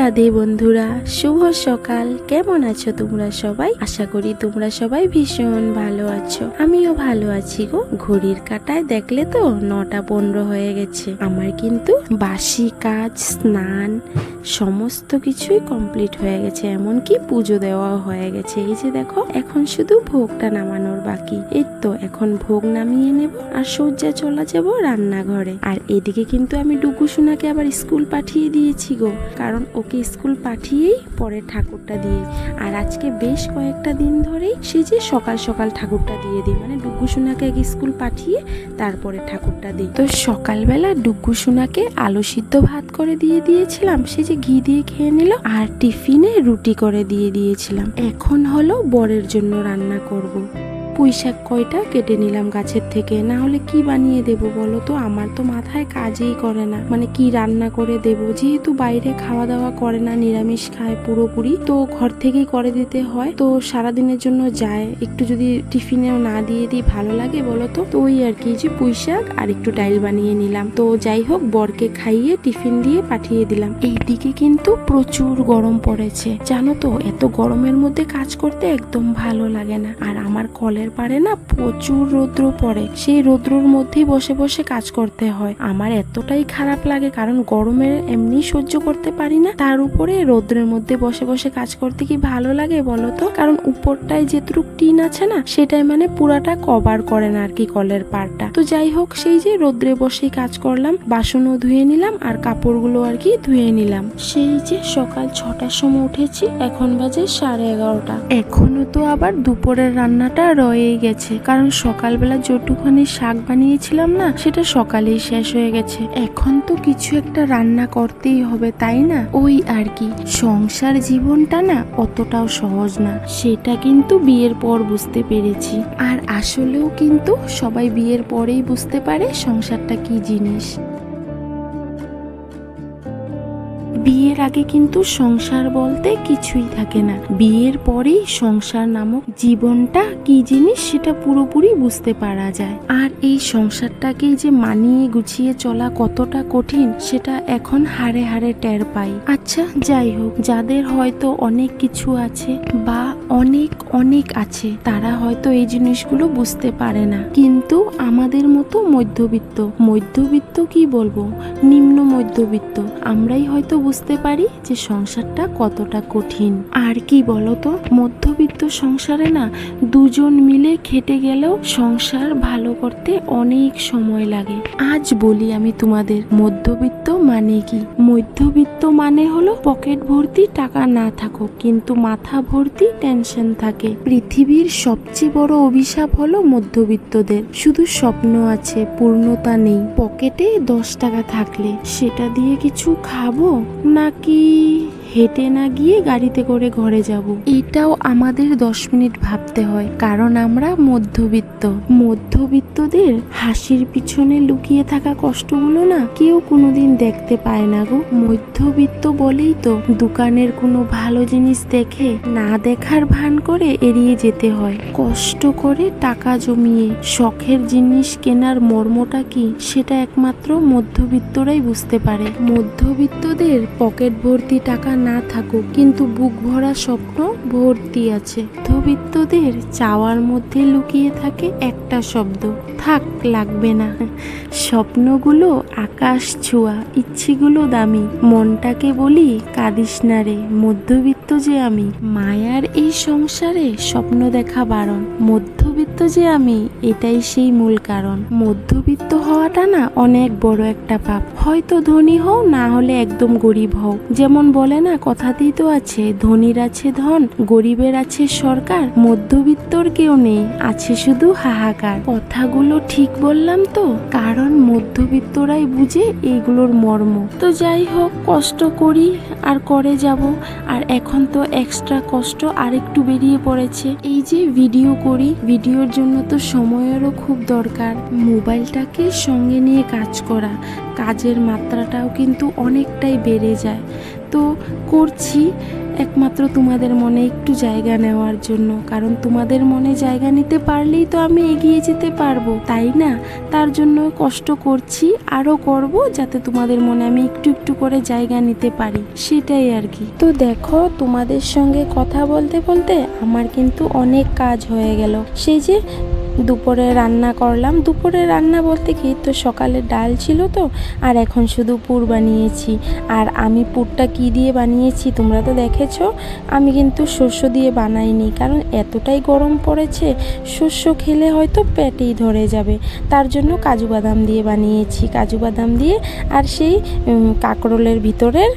রাধে বন্ধুরা, শুভ সকাল। কেমন আছো তোমরা সবাই? আশা করি তোমরা সবাই ভীষণ ভালো আছো। আমিও ভালো আছি গো। ঘড়ির কাটায় দেখলে তো নটা পনেরো হয়ে গেছে। আমার কিন্তু বাসি কাজ, স্নান, সমস্ত কিছুই কমপ্লিট হয়ে গেছে। এমনকি পুজো দেওয়া হয়ে গেছে। এই যে দেখো, এখন শুধু ভোগটা নামানোর বাকি। এই তো, এখন ভোগ নামিয়ে নেব আর সজ্জা চলা যাব রান্নাঘরে। আর এদিকে কিন্তু আমি ডুগু সোনাকে আবার স্কুল পাঠিয়ে দিয়েছি গো। কারণ ওকে স্কুল পাঠিয়েই পরে ঠাকুরটা দিয়ে। আর আজকে বেশ কয়েকটা দিন ধরেই সে যে সকাল সকাল ঠাকুরটা দিয়ে দিই মানে ডুগু সোনাকে আগে স্কুল পাঠিয়ে তারপরে ঠাকুরটা দিই তো সকালবেলা ডুগু সোনাকে আলু সিদ্ধ ভাত করে দিয়ে দিয়েছিলাম। সে যে ঘি দিয়ে খেয়ে নিল আর টিফিনে রুটি করে দিয়ে দিয়েছিলাম। এখন হলো বরের জন্য রান্না করব। পুঁই শাক কয়টা কেটে নিলাম গাছের থেকে? না হলে কি বানিয়ে দেব বলো তো? আমার তো মাথায় কাজই করে না। মানে কি রান্না করে দেব? যেহেতু বাইরে খাওয়া দাওয়া করে না, নিরামিষ খায় পুরোপুরি, তো ঘর থেকেই করে দিতে হয়। তো সারাদিনের জন্য যায়। একটু যদি টিফিনেও না দিয়ে দিই, ভালো লাগে বলো তো? তো ওই আর কি যে পুঁই শাক আর একটু ডাইল বানিয়ে নিলাম। তো যাই হোক, বরকে খাইয়ে টিফিন দিয়ে পাঠিয়ে দিলাম। এইদিকে কিন্তু প্রচুর গরম পড়েছে। জানো তো, এত গরমের মধ্যে কাজ করতে একদম ভালো লাগে না। আর আমার কলের পারে না প্রচুর রৌদ্র পড়ে। সেই রৌদ্রর মধ্যেই বসে বসে কাজ করতে হয়। আমার এতটাই খারাপ লাগে, কারণ গরমে এমনি সহ্য করতে পারি না। তার উপরে রৌদ্রের মধ্যে বসে বসে কাজ করতে কি ভালো লাগে বলো তো? কারণ উপরটায় যেটুক টিন আছে না, সেটাই মানে পুরাটা কভার করে না আর কি কলের পাড়টা। তো যাই হোক, সেই যে রৌদ্রে বসেই কাজ করলাম, বাসনও ধুয়ে নিলাম আর কাপড়গুলো আর কি ধুয়ে নিলাম। সেই যে সকাল ছটার সময় উঠেছি, এখন বাজে সাড়ে এগারোটা। এখনও তো আবার দুপুরের রান্নাটা রয়েই গেছে। কারণ সকালবেলা যটুখানি শাক বানিয়েছিলাম না, সেটা সকালেই শেষ হয়ে গেছে। এখন তো কিছু একটা রান্না করতেই হবে, তাই না? ওই আর কি। সংসার জীবনটা না অতটাও সহজ না। সেটা কিন্তু বিয়ের পর বুঝতে পেরেছি। আর আসলেও কিন্তু সবাই বিয়ের পরেই বুঝতে পারে সংসারটা কি জিনিস। বিয়ের আগে কিন্তু সংসার বলতে কিছুই থাকে না। বিয়ের পরেই সংসার নামক জীবনটা কি জিনিস সেটা পুরোপুরি বুঝতে পারা যায়। আর এই সংসারটাকে যে মানিয়ে গুছিয়ে চলা কতটা কঠিন, সেটা এখন হারে হারে টের পাই। আচ্ছা যাই হোক, যাদের হয়তো অনেক কিছু আছে বা অনেক অনেক আছে, তারা হয়তো এই জিনিসগুলো বুঝতে পারে না। কিন্তু আমাদের মতো মধ্যবিত্ত মধ্যবিত্ত কি বলব? নিম্ন মধ্যবিত্ত, আমরাই হয়তো বুঝতে পারি যে সংসারটা কতটা কঠিন। আর কি বলতো? মধ্যবিত্ত সংসারে না, দুজন মিলে খেটে গেলেও সংসার ভালো করতে অনেক সময় লাগে। আজ বলি আমি তোমাদের, মধ্যবিত্ত মানে কি? মধ্যবিত্ত মানে হলো পকেট ভর্তি টাকা না থাকুক, কিন্তু মাথা ভর্তি টেনশন থাকে। পৃথিবীর সবচেয়ে বড় অভিশাপ হলো মধ্যবিত্তদের। শুধু স্বপ্ন আছে, পূর্ণতা নেই। পকেটে দশ টাকা থাকলে সেটা দিয়ে কিছু খাব? নাকি হেঁটে না গিয়ে গাড়িতে করে ঘরে যাব। এটাও আমাদের দশ মিনিট ভাবতে হয়, কারণ আমরা মধ্যবিত্ত। মধ্যবিত্তদের হাসির পিছনে লুকিয়ে থাকা কষ্টগুলো না কেউ কোনোদিন দেখতে পায় না গো। মধ্যবিত্ত বলেই তো দোকানের কোনো ভালো জিনিস দেখে না দেখার ভান করে এড়িয়ে যেতে হয়। কষ্ট করে টাকা জমিয়ে শখের জিনিস কেনার মর্মটা কি সেটা একমাত্র মধ্যবিত্তরাই বুঝতে পারে। মধ্যবিত্তদের পকেট ভর্তি টাকা না থাকুক, কিন্তু বুক ভরা স্বপ্ন ভর্তি আছে। মধ্যবিত্তদের চাওয়ার মধ্যে লুকিয়ে থাকে একটা শব্দ, থাক লাগবে না। স্বপ্নগুলো আকাশ ছোঁয়া, ইচ্ছেগুলো দামি। মনটাকে বলি, কাঁদিস না রে, মধ্যবিত্ত যে আমি। মায়ার এই সংসারে স্বপ্ন দেখা বারণ মধ্যবিত্ত যে আমি, এটাই সেই মূল কারণ। মধ্যবিত্ত হওয়াটা না অনেক বড় একটা পাপ। হয়তো ধনী হও, না হলে একদম গরিব হও। যেমন বলে না, কথাতেই তো আছে, ধনীর আছে ধন, গরিবের আছে সরকার, মধ্যবিত্তর কেউ নেই, আছে শুধু হাহাকার। কথাগুলো ঠিক বললাম তো, কারণ মধ্যবিত্তরাই বুঝে এইগুলোর মর্ম। তো যাই হোক, কষ্ট করি আর করে যাব। আর এখন তো এক্সট্রা কষ্ট আরেকটু বেরিয়ে পড়েছে। এই যে ভিডিও করি ভিডিওর জন্য তো সময়েরও খুব দরকার। মোবাইলটাকে সঙ্গে নিয়ে কাজ করা, কাজের মাত্রাটাও কিন্তু অনেকটাই বেড়ে যায়। তো করছি একমাত্র তোমাদের মনে একটু জায়গা নেওয়ার জন্য, কারণ তোমাদের মনে জায়গা নিতে পারলেই তো আমি এগিয়ে যেতে পারব, তাই না? তার জন্য কষ্ট করছি, আরও করব যাতে তোমাদের মনে আমি একটু একটু করে জায়গা নিতে পারি, সেটাই আর কি। তো দেখো, তোমাদের সঙ্গে কথা বলতে বলতে আমার কিন্তু অনেক কাজ হয়ে গেল। সেই যে দুপুরে রান্না করলাম। দুপুরে রান্না বলতে কি, তো সকালে ডাল ছিল তো, আর এখন শুধু পুর বানিয়েছি। আর আমি পুরটা কি দিয়ে বানিয়েছি তোমরা তো দেখেছ, আমি কিন্তু শস্য দিয়ে বানাইনি, কারণ এতটাই গরম পড়েছে, শস্য খেলে হয়তো পেটেই ধরে যাবে। তার জন্য কাজু বাদাম দিয়ে বানিয়েছি। কাজু বাদাম দিয়ে আর সেই কাঁকরোলের ভিতরের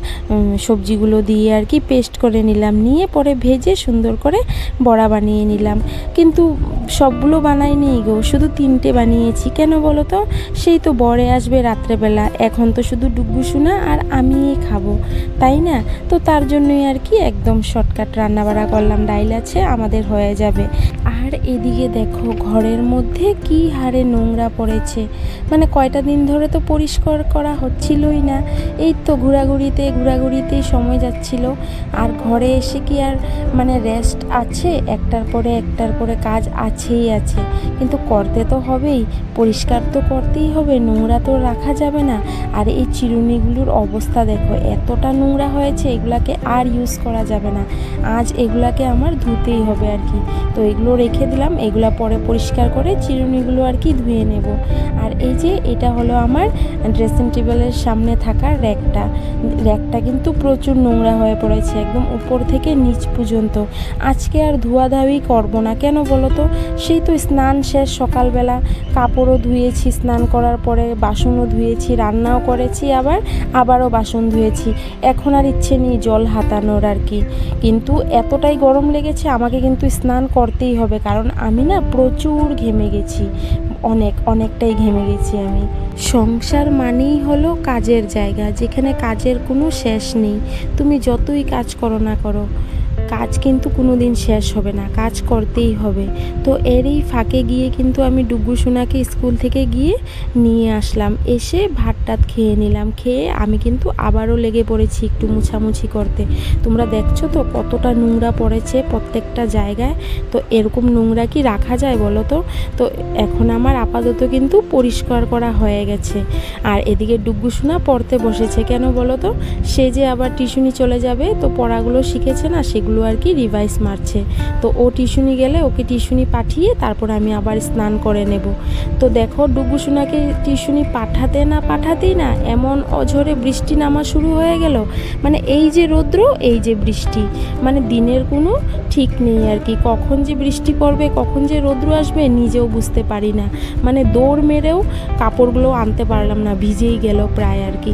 সবজিগুলো দিয়ে আর কি পেস্ট করে নিলাম। নিয়ে পরে ভেজে সুন্দর করে বড়া বানিয়ে নিলাম। কিন্তু সবগুলো বানাইনি গো, শুধু তিনটে বানিয়েছি। কেন বলো তো? সেই তো বরে আসবে রাত্রেবেলা। এখন তো শুধু ডুব্বু শোনা আর আমিই খাব, তাই না? তো তার জন্যই আর কি একদম শর্টকাট রান্নাবাড়া করলাম। ডাইল আছে, আমাদের হয়ে যাবে। আর এদিকে দেখো, ঘরের মধ্যে কি হারে নোংরা পড়েছে। মানে কয়টা দিন ধরে তো পরিষ্কার করা হচ্ছিলই না। এই তো ঘোরাঘুরিতে ঘোরাঘুরিতে সময় যাচ্ছিল। আর ঘরে এসে কি আর মানে রেস্ট আছে? একটার পরে একটার পরে কাজ আছেই আছে। কিন্তু করতে তো হবেই, পরিষ্কার তো করতেই হবে, নোংরা তো রাখা যাবে না। আর এই চিরুনিগুলোর অবস্থা দেখো, এতটা নোংরা হয়েছে, এগুলাকে আর ইউজ করা যাবে না। আজ এগুলাকে আমার ধুতেই হবে আর কি। তো এগুলো রেখে দিলাম, এগুলা পরে পরিষ্কার করে চিরুনিগুলো আর কি ধুয়ে নেব। আর এই যে, এটা হলো আমার ড্রেসিং টেবিলের সামনে থাকা র্যাকটা। র্যাকটা কিন্তু প্রচুর নোংরা হয়ে পড়েছে, একদম উপর থেকে নিচ পর্যন্ত। আজকে আর ধোয়াধাওয়ি করব না, কেন বলো তো? সেই তো স্নান শেষ সকালবেলা। কাপড়ও ধুয়েছি, স্নান করার পরে বাসনও ধুয়েছি, রান্নাও করেছি, আবার, আবারও বাসন ধুয়েছি। এখন আর ইচ্ছে নেই জল হাতানোর আর কি। কিন্তু এতটাই গরম লেগেছে, আমাকে কিন্তু স্নান করতেই হবে। কারণ আমি না প্রচুর ঘেমে গেছি। অনেক, অনেকটাই ঘেমে গেছি আমি। সংসার মানেই হলো কাজের জায়গা, যেখানে কাজের কোনো শেষ নেই। তুমি যতই কাজ করো না করো কাজ কিন্তু কোনো দিন শেষ হবে না, কাজ করতেই হবে। তো এরই ফাঁকে গিয়ে কিন্তু আমি ডুগু সোনাকে স্কুল থেকে গিয়ে নিয়ে আসলাম। এসে ভাত টাত খেয়ে নিলাম। খেয়ে আমি কিন্তু আবারও লেগে পড়েছি একটু মুছামুছি করতে। তোমরা দেখছ তো কতটা নোংরা পড়েছে প্রত্যেকটা জায়গায়? তো এরকম নোংরা কি রাখা যায় বলো তো? তো এখন আমার আপাতত কিন্তু পরিষ্কার করা হয়ে গেছে। আর এদিকে ডুগু সোনা পড়তে বসেছে কেন বলো তো? সে যে আবার টিউশনি চলে যাবে, তো পড়াগুলো শিখেছে না, সেগুলো আর কি রিভাইস মারছে। তো ও টিউশনি গেলে ওকে টিউশনি পাঠিয়ে তারপর আমি আবার স্নান করে নেব। তো দেখো, ডুগু সোনাকে টিউশনি পাঠাতে না পাঠাতেই না এমন অঝরে বৃষ্টি নামা শুরু হয়ে গেল। মানে এই যে রৌদ্র, এই যে বৃষ্টি। মানে দিনের কোনো ঠিক নেই আর কি কখন যে বৃষ্টি পড়বে, কখন যে রৌদ্র আসবে নিজেও বুঝতে পারি না। মানে দৌড় মেরেও কাপড়গুলো আনতে পারলাম না, ভিজেই গেল প্রায় আর কি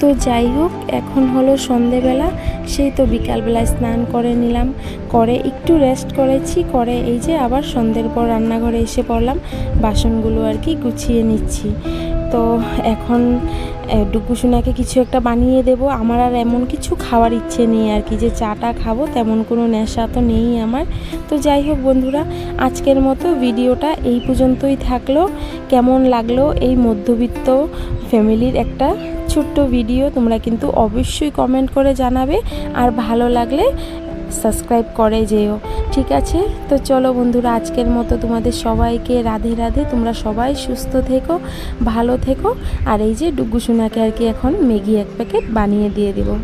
তো যাই হোক, এখন হলো সন্ধেবেলা। সেই তো বিকালবেলায় স্নান করে নিলাম। করে একটু রেস্ট করেছি। করে এই যে আবার সন্ধ্যের পর রান্নাঘরে এসে পড়লাম। বাসনগুলো আর কি গুছিয়ে নিচ্ছি। তো এখন ডুকু সোনাকে কিছু একটা বানিয়ে দেব। আমার আর এমন কিছু খাওয়ার ইচ্ছে নেই আর কি। যে চাটা খাব, তেমন কোনো নেশা তো নেই আমার। তো যাই হোক বন্ধুরা, আজকের মতো ভিডিওটা এই পর্যন্তই থাকল। কেমন লাগল এই মধ্যবিত্ত ফ্যামিলির একটা ছোট্ট ভিডিও তোমরা কিন্তু অবশ্যই কমেন্ট করে জানাবে। আর ভালো লাগলে সাবস্ক্রাইব করে যেও। ঠিক আছে? তো চলো বন্ধুরা, আজকের মতো তোমাদের সবাইকে রাধে রাধে। তোমরা সবাই সুস্থ থেকো, ভালো থেকো। আর এই যে ডুগু সোনাকে আর কি এখন ম্যাগি এক প্যাকেট বানিয়ে দিয়ে দেবো।